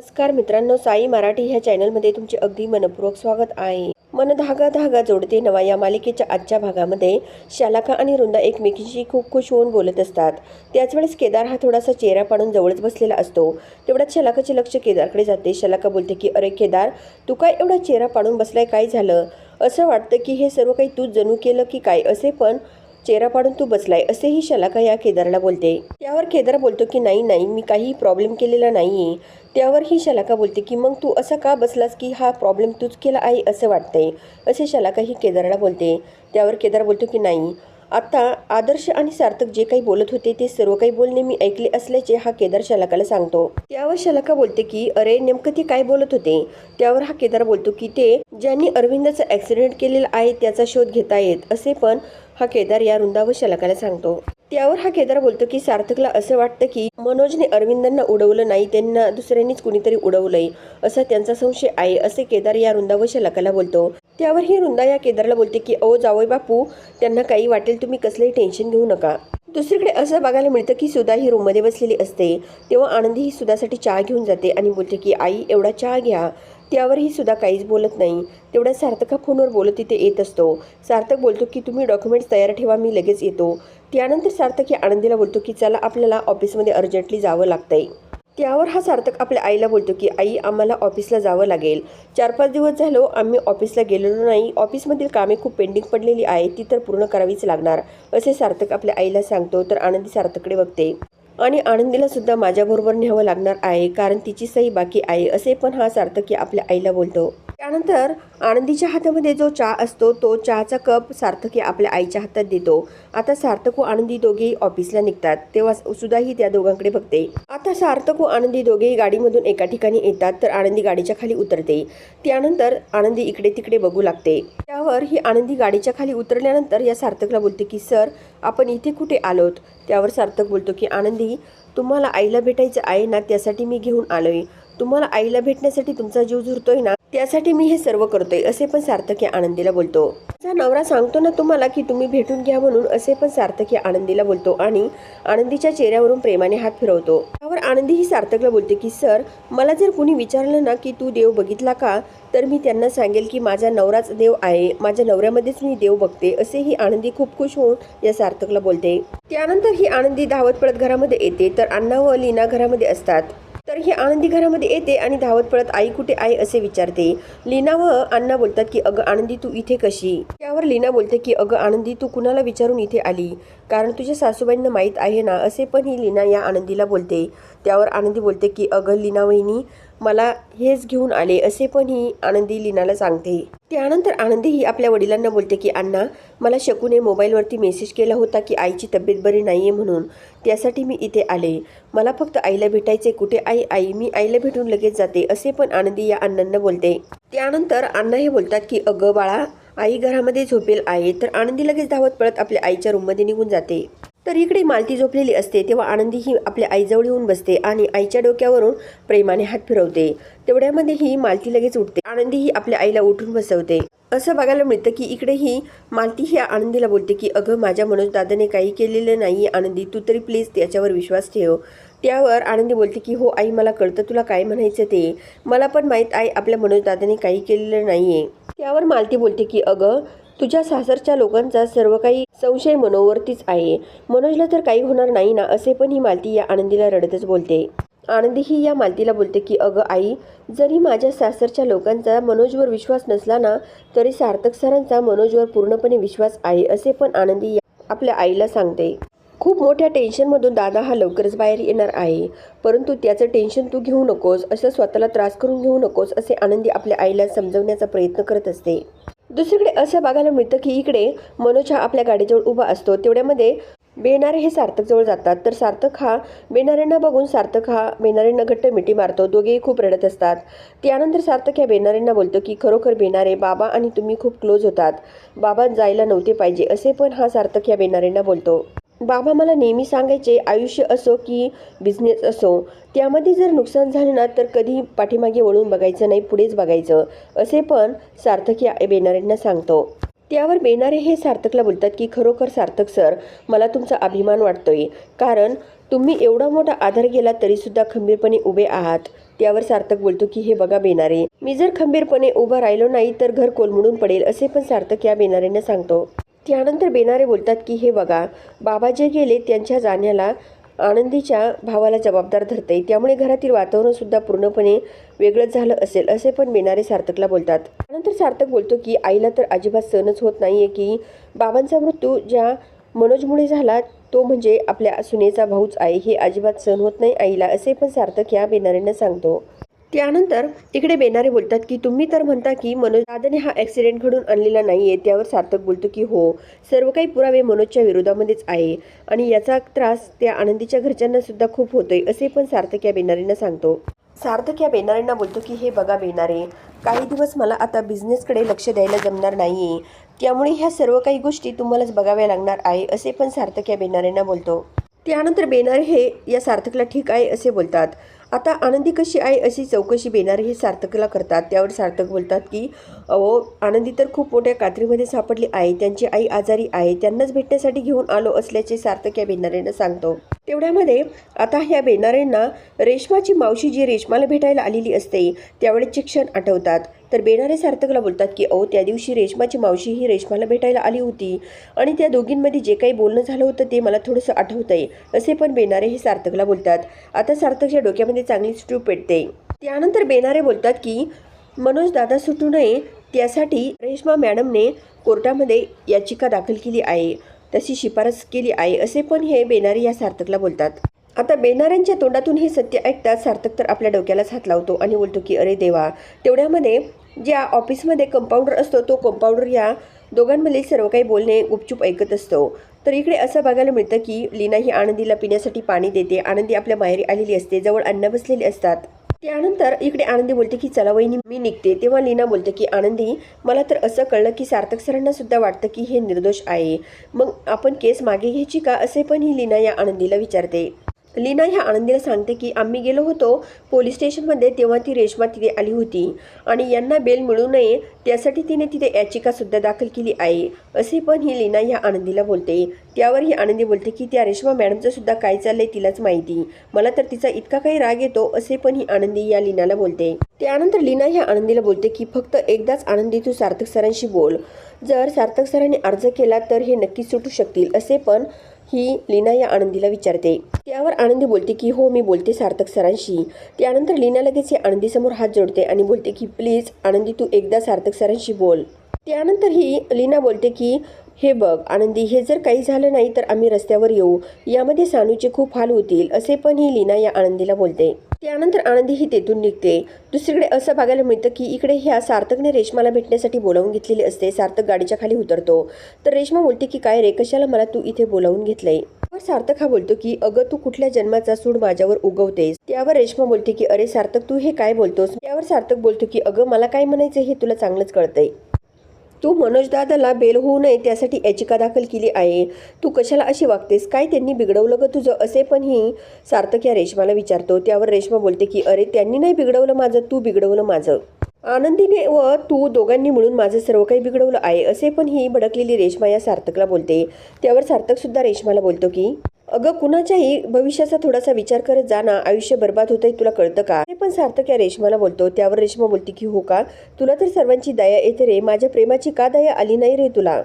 नमस्कार मित्रांनो साई मराठी ह्या चॅनलमध्ये तुमचे अगदी मनपूर्वक स्वागत आहे. मन धागा धागा जोडते नवा या मालिकेच्या आजच्या भागामध्ये शालाका आणि रुंदा एकमेकींशी खूप खुश होऊन बोलत असतात. त्याच वेळेस केदार हा थोडासा चेहरा पाडून जवळच बसलेला असतो. तेवढ्यात शलाकाचे लक्ष केदारकडे जाते. शलाका बोलते की अरे केदार तू काय एवढा चेहरा पाडून बसलाय? काय झालं? असं वाटतं की हे सर्व काही तूच जणू केलं की काय? असे पण चेहरा पाडून तू बसलाय असेही शलाका या केदारला बोलते. त्यावर केदार बोलतो की नाही नाही मी काही प्रॉब्लेम केलेला नाहीये. त्यावर ही शलाका बोलते की मग तू असा का बसलास की हा प्रॉब्लेम तूच केला आहे असं वाटतंय? असे शलाका ही केदारला बोलते. त्यावर केदार बोलतो की नाही. आता आदर्श आणि सार्थक जे काही बोलत होते ते सर्व काही बोलणे मी ऐकले असल्याचे हा केदार शलाकाला सांगतो. त्यावर शलाका बोलते की अरे नेमकं ते काय बोलत होते? त्यावर हा केदार बोलतो की ते ज्यांनी अरविंदाचा ॲक्सिडेंट केलेला आहे त्याचा शोध घेता येत असे पण हा केदार या वृंदा व शलाकाला सांगतो. त्यावर हा केदार बोलतो की सार्थकला असं वाटतं की मनोजने अरविंदांना उडवलं नाही त्यांना दुसऱ्यांनीच कुणीतरी उडवलंय असा त्यांचा संशय आहे असे केदार या वृंदा व शलाकाला बोलतो. त्यावर ही रुंदा या केदारला बोलते की अहो जावई बापू त्यांना काही वाटेल तुम्ही कसलंही टेन्शन घेऊ नका. दुसरीकडे असं बघायला मिळतं की सुधा ही रूममध्ये बसलेली असते. तेव्हा आनंदी ही सुधासाठी चहा घेऊन जाते आणि बोलते की आई एवढा चहा घ्या. त्यावरही सुद्धा काहीच बोलत नाही. तेवढ्या सार्थका फोनवर बोलत तिथे येत असतो. सार्थक बोलतो की तुम्ही डॉक्युमेंट्स तयार ठेवा मी लगेच येतो. त्यानंतर सार्थक या आनंदीला बोलतो की चला आपल्याला ऑफिसमध्ये अर्जंटली जावं लागतंय. त्यावर हा सार्थक आपल्या आईला बोलतो की आई आम्हाला ऑफिसला जावं लागेल. चार पाच दिवस झालो आम्ही ऑफिसला गेलेलो नाही. ऑफिसमधील कामे खूप पेंडिंग पडलेली आहे ती तर पूर्ण करावीच लागणार. असे सार्थक आपल्या आईला सांगतो. तर आनंदी सार्थकडे बघते. आणि आनंदीला सुद्धा माझ्याबरोबर न्यावं लागणार आहे कारण तिची सही बाकी आहे असे पण हा सार्थकी आपल्या आईला बोलतो. त्यानंतर आनंदीच्या हातामध्ये जो चहा असतो तो चहाचा कप सार्थकी आपल्या आईच्या हातात देतो. आता सार्थक व आनंदी दोघेही ऑफिसला निघतात. तेव्हा सुद्धाही त्या दोघांकडे बघते. आता सार्थक व आनंदी दोघेही गाडीमधून एका ठिकाणी येतात तर आनंदी गाडीच्या खाली उतरते. त्यानंतर आनंदी इकडे तिकडे बघू लागते. त्यावर ही आनंदी गाडीच्या खाली उतरल्यानंतर या सार्थकला बोलते की सर आपण इथे कुठे आलोत? त्यावर सार्थक बोलतो की आनंदी तुम्हाला आईला भेटायचं आहे ना त्यासाठी मी घेऊन आलोय. तुम्हाला आईला भेटण्यासाठी तुमचा जीव झुरतोय ना त्यासाठी मी हे सर्व करतोय असे पण सार्थक या आनंदीला बोलतो. माझा नवरा सांगतो ना तुम्हाला की तुम्ही भेटून घ्या म्हणून असे पण सार्थक या आनंदीला बोलतो आणि आनंदीच्या चेहऱ्यावरून प्रेमाने हात फिरवतो. त्यावर आनंदी ही सार्थकला बोलते की सर मला जर कुणी विचारलं ना की तू देव बघितला का तर मी त्यांना सांगेल की माझा नवराच देव आहे माझ्या नवऱ्यामध्येच मी देव बघते असे ही आनंदी खूप खुश होऊन या सार्थकला बोलते. त्यानंतर ही आनंदी धावत पळत घरामध्ये येते तर अण्णा व लीना घरामध्ये असतात. तर ही आनंदी घरामध्ये येते आणि धावत पळत आई कुठे आहे असे विचारते. लीना व अण्णा बोलतात की अगं आनंदी तू इथे कशी? त्यावर लीना बोलते की अगं आनंदी तू कुणाला विचारून इथे आली? कारण तुझ्या सासूबाईंना माहीत आहे ना? असे पण ही लीना या आनंदीला बोलते. त्यावर आनंदी बोलते की अगं लीना वहिनी मला हेच घेऊन आले असे पण ही आनंदी लीनाला सांगते. त्यानंतर आनंदी ही आपल्या वडिलांना बोलते की अण्णा मला शकूने मोबाईलवरती मेसेज केला होता की आईची तब्येत बरी नाही आहे म्हणून. त्यासाठी मी इथे आले. मला फक्त आईला भेटायचे कुठे आई आई? मी आईला भेटून लगेच जाते असे पण आनंदी या अण्णांना बोलते. त्यानंतर अण्णा हे बोलतात की अगं बाळा आई घरामध्ये झोपेल आहे. तर आनंदी लगेच धावत पळत आपल्या आईच्या रूममध्ये निघून जाते. तर इकडे मालती झोपलेली असते तेव्हा आनंदी ही आपल्या आईजवळ येऊन बसते आणि आईच्या डोक्यावरून प्रेमाने हात फिरवते. तेवढ्यामध्ये ही मालती लगेच उठते. आनंदी ही आपल्या आईला उठून बसवते. असं बघायला मिळतं की इकडे ही मालती ही आनंदीला बोलते की अगं माझ्या मनोज दादाने काही केलेलं नाही आनंदी तू तरी प्लीज त्याच्यावर विश्वास ठेव. त्यावर आनंदी बोलते की हो आई मला कळतं तुला काय म्हणायचं ते. मला पण माहीत आहे आपल्या मनोज दादाने काही केलेलं नाहीये. त्यावर मालती बोलते की अगं तुझ्या सासरच्या लोकांचा सर्व काही संशय मनोवरतीच आहे. मनोजला तर काही होणार नाही ना असे पण ही मालती या आनंदीला रडतच बोलते. आनंदी ही या मालतीला बोलते की अगं आई जरी माझ्या सासरच्या लोकांचा मनोजवर विश्वास नसला ना तरी सार्थक सरांचा मनोजवर पूर्णपणे विश्वास आहे असे पण आनंदी आपल्या आईला सांगते. खूप मोठ्या टेन्शनमधून दादा हा लवकरच बाहेर येणार आहे. परंतु त्याचं टेन्शन तू घेऊ नकोस असं स्वतःला त्रास करून घेऊ नकोस असे आनंदी आपल्या आईला समजवण्याचा प्रयत्न करत असते. दुसरीकडे असं बघायला मिळतं की इकडे मनोज हा आपल्या गाडीजवळ उभा असतो. तेवढ्यामध्ये बेनारे हे सार्थकजवळ जातात. तर सार्थक हा बेणाऱ्यांना बघून सार्थक हा बेनाऱ्यांना घट्ट मिठी मारतो. दोघेही खूप रडत असतात. त्यानंतर सार्थक या बेनाऱ्यांना बोलतो की खरोखर बेनारे बाबा आणि तुम्ही खूप क्लोज होतात. बाबा जायला नव्हते पाहिजे. असे पण हा सार्थक या बेनाऱ्यांना बोलतो. बाबा मला नेहमी सांगायचे आयुष्य असो की बिझनेस असो त्यामध्ये जर नुकसान झालं ना तर कधी पाठीमागे वळून बघायचं नाही पुढेच बघायचं. असे पण सार्थक या बेनाऱ्यांना सांगतो. त्यावर बेनारे हे सार्थकला बोलतात की खरोखर सार्थक सर मला तुमचा अभिमान वाटतोय. कारण तुम्ही एवढा मोठा आधार गेला तरीसुद्धा खंबीरपणे उभे आहात. त्यावर सार्थक बोलतो की हे बघा बेनारे मी जर खंबीरपणे उभं राहिलो नाही तर घर कोलमडून पडेल असे पण सार्थक या बेनारेंना सांगतो. त्यानंतर बेनारे बोलतात की हे बघा बाबा जे गेले त्यांच्या जाण्याला आनंदीच्या भावाला जबाबदार धरते त्यामुळे घरातील वातावरणसुद्धा पूर्णपणे वेगळंच झालं असेल असे पण बेनारे सार्थकला बोलतात. त्यानंतर सार्थक बोलतो की आईला तर अजिबात सहनच होत नाही आहे की बाबांचा मृत्यू ज्या मनोजमुळे झाला तो म्हणजे आपल्या सुनेचा भाऊच आहे. हे अजिबात सहन होत नाही आईला असे पण सार्थक या बेनारेंना सांगतो. त्यानंतर इकडे बेनारे बोलतात की तुम्ही तर म्हणता की मनोज दादाने हा ॲक्सिडेंट घडून आणलेला नाही आहे त्यावर सार्थक बोलतो की हो सर्व काही पुरावे मनोजच्या विरोधामध्येच आहे आणि याचा त्रास त्या आनंदीच्या घरच्यांना सुद्धा खूप होतोय असे पण सार्थक या बेनारेंना सांगतो. सार्थक या बेनारेंना बोलतो की हे बघा बेनारे काही दिवस मला आता बिझनेसकडे लक्ष द्यायला जमणार नाहीये त्यामुळे ह्या सर्व काही गोष्टी तुम्हालाच बघाव्या लागणार आहे असे पण सार्थक या बेनारेंना बोलतो. त्यानंतर बेनारे हे या सार्थकला ठीक आहे असे बोलतात. आता आनंदी कशी आहे अशी चौकशी बेनारे हे सार्थकला करतात. त्यावर सार्थक बोलतात की अहो आनंदी तर खूप मोठ्या कात्रीमध्ये सापडली आहे. त्यांची आई आजारी आहे. त्यांनाच भेटण्यासाठी घेऊन आलो असल्याचे सार्थक या बेनारेंना सांगतो. तेवढ्यामध्ये आता ह्या बेनारेंना रेशमाची मावशी जी रेशमाला भेटायला आलेली असते त्यावेळेचे क्षण आठवतात. तर बेनारे सार्थकला बोलतात की अहो त्या दिवशी रेशमाची मावशी ही रेशमाला भेटायला आली होती आणि त्या दोघींमध्ये जे काही बोलणं झालं होतं ते मला थोडंसं आठवतंय असे पण बेनारे हे सार्थकला बोलतात. आता सार्थकच्या डोक्यामध्ये चांगली स्ट्रू पेटते. त्यानंतर बेनारे बोलतात की मनोज दादा सुटू नये त्यासाठी रेश्मा मॅडमने कोर्टामध्ये याचिका दाखल केली आहे. तशी शिफारस केली आहे असे पण हे बेनारे या सार्थकला बोलतात. आता बेनाऱ्यांच्या तोंडातून हे सत्य ऐकताच सार्थक तर आपल्या डोक्यालाच हात लावतो आणि बोलतो की अरे देवा! तेवढ्यामध्ये ज्या ऑफिसमध्ये कंपाऊंडर असतो तो कंपाऊंडर या दोघांमधील सर्व काही बोलणे गुपचूप ऐकत असतो. तर इकडे असं बघायला मिळतं की लीना ही आनंदीला पिण्यासाठी पाणी देते. आनंदी आपल्या माहेरी आलेली असते जवळ अन्न बसलेली असतात. त्यानंतर इकडे आनंदी बोलते की चला वहिनी मी निघते. तेव्हा लीना बोलते की आनंदी मला तर असं कळलं की सार्थक सरांना सुद्धा वाटतं की हे निर्दोष आहे. मग आपण केस मागे घ्यायची का? असे पण ही लीना या आनंदीला विचारते. लीना ह्या आनंदीला सांगते की आम्ही गेलो होतो पोलीस स्टेशनमध्ये तेव्हा ती रेश्मा तिथे आली होती. आणि यांना बेल मिळू नये त्यासाठी तिने तिथे याचिकासुद्धा दाखल केली आहे. असे पण ही लीना ह्या आनंदीला बोलते. त्यावर ही आनंदी बोलते की त्या रेश्मा मॅडमचं सुद्धा काय चाललंय तिलाच माहिती. मला तर तिचा इतका काही राग येतो असे पण ही आनंदी या लीनाला बोलते. त्यानंतर लीना ह्या आनंदीला बोलते की फक्त एकदाच आनंदी तू सार्थक सरांशी बोल. जर सार्थक सरांनी अर्ज केला तर हे नक्कीच सुटू शकतील असे पण ही लीना या आनंदीला विचारते. त्यावर आनंदी बोलते की हो मी बोलते सार्थक सरांशी. त्यानंतर लीना लगेच या आनंदीसमोर हात जोडते आणि बोलते की प्लीज आनंदी तू एकदा सार्थक सरांशी बोल. त्यानंतर ही लीना बोलते की हे बघ आनंदी हे जर काही झालं नाही तर आम्ही रस्त्यावर येऊ. यामध्ये सानूचे खूप हाल होतील असे पण ही लीना या आनंदीला बोलते. त्यानंतर आनंदी ही तेथून निघते. दुसरीकडे असं बघायला मिळतं की इकडे ह्या सार्थकने रेशमाला भेटण्यासाठी बोलावून घेतलेली असते. सार्थक गाडीच्या खाली उतरतो. तर रेशमा बोलते की काय रे कशाला मला तू इथे बोलावून घेतलंय? सार्थक हा बोलतो की अगं तू कुठल्या जन्माचा सूड माझ्यावर उगवतेस? त्यावर रेशमा बोलते की अरे सार्थक तू हे काय बोलतोस? त्यावर सार्थक बोलतो की अगं मला काय म्हणायचं हे तुला चांगलंच कळतंय. तू मनोजदादाला बेल होऊ नये त्यासाठी याचिका दाखल केली आहे. तू कशाला अशी वागतेस? काय त्यांनी बिघडवलं ग तुझं? असे पण ही सार्थक या रेशमाला विचारतो. त्यावर रेशमा बोलते की अरे त्यांनी नाही बिघडवलं माझं तू बिघडवलं माझं. आनंदीने व तू दोघांनी मिळून माझं सर्व काही बिघडवलं आहे. असे पण ही भडकलेली रेशमा या सार्थकला बोलते. त्यावर सार्थकसुद्धा रेश्माला रेशमाला बोलतो की अगं कुणाच्याही भविष्याचा थोडासा विचार करत जा ना. आयुष्य बर्बाद होतंय तुला कळतं का? हे पण सार्थक या रेशमाला बोलतो. त्यावर रेशमा बोलते की हो का? तुला तर सर्वांची दया येते रे. माझ्या प्रेमाची का दया आली नाही रे तुला?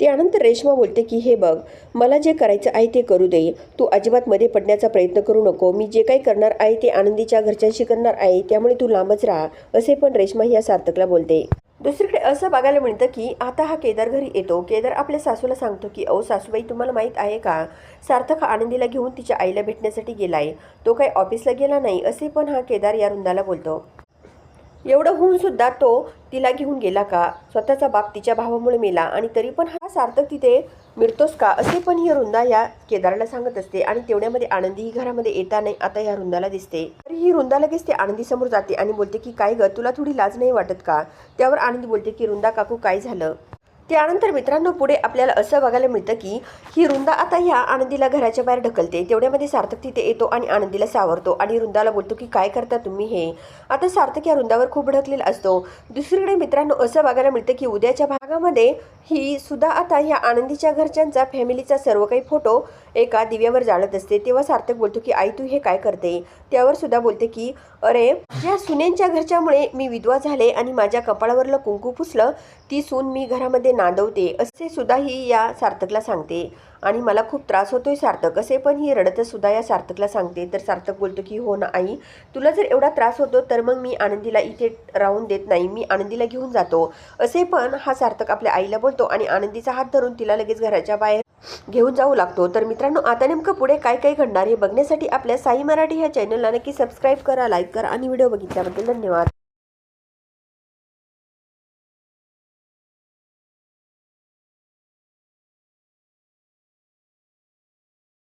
त्यानंतर रेशमा बोलते की हे बघ मला जे करायचं आहे ते करू दे. तू अजिबात मध्ये पडण्याचा प्रयत्न करू नको. मी जे काही करणार आहे ते आनंदीच्या घरच्यांशी करणार आहे. त्यामुळे तू लांबच राहा. असे पण रेशमा या सार्थकला बोलते. दुसरीकडे असं बघायला मिळतं की आता हा केदार घरी येतो. केदार आपल्या सासूला सांगतो की अहो सासूबाई तुम्हाला माहीत आहे का? सार्थक आनंदीला घेऊन तिच्या आईला भेटण्यासाठी गेला आहे तो काही ऑफिसला गेला नाही असे पण हा केदार या रुंदाला बोलतो. एवढं होऊन सुद्धा तो तिला घेऊन गेला का? स्वतःचा बाप तिच्या भावामुळे मेला आणि तरी पण हा सार्थक तिथे मिळतोस का? असे पण ही रुंदा या केदारला सांगत असते आणि तेवढ्यामध्ये आनंदी ही घरामध्ये येता नाही आता या रुंदाला दिसते. तर ही रुंदा लगेच ते आनंदी समोर जाते आणि बोलते की काय ग तुला थोडी लाज नाही वाटत का? त्यावर आनंदी बोलते की रुंदा काकू काय झालं? त्यानंतर मित्रांनो पुढे आपल्याला असं बघायला मिळतं की ही रुंदा आता ह्या आनंदीला घराच्या बाहेर ढकलते. तेवढ्यामध्ये सार्थक तिथे येतो आणि आनंदीला सावरतो आणि रुंदाला बोलतो की काय करता तुम्ही हे? आता सार्थक या रुंदावर खूप ढकलेला असतो. दुसरीकडे मित्रांनो असं बघायला मिळतं की उद्याच्या भागामध्ये ही सुद्धा आता ह्या आनंदीच्या घरच्यांचा फॅमिलीचा सर्व काही फोटो एका दिव्यावर जाळत असते. तेव्हा सार्थक बोलतो की आई तू हे काय करते? त्यावर सुद्धा बोलते की अरे या सुनेंच्या घरच्यामुळे मी विधवा झाले आणि माझ्या कपाळावरलं कुंकू पुसलं ती सून मी घरामध्ये नांदवते असे सुद्धा ही या सार्थकला सांगते. आणि मला खूप त्रास होतोय सार्थक. असे पण ही रडतच सुद्धा या सार्थकला सांगते. तर सार्थक बोलतो की हो ना आई. तुला जर एवढा त्रास होतो तर मग मी आनंदीला इथे राहून देत नाही. मी आनंदीला घेऊन जातो. असे पण हा सार्थक आपल्या आईला बोलतो आणि आनंदीचा हात धरून तिला लगेच घराच्या बाहेर घेऊन जाऊ लागतो. तर मित्रांनो आता नेमकं पुढे काय काय घडणार हे बघण्यासाठी आपल्या साई मराठी ह्या चॅनलला नक्की सबस्क्राईब करा लाईक करा आणि व्हिडिओ बघितल्याबद्दल धन्यवाद.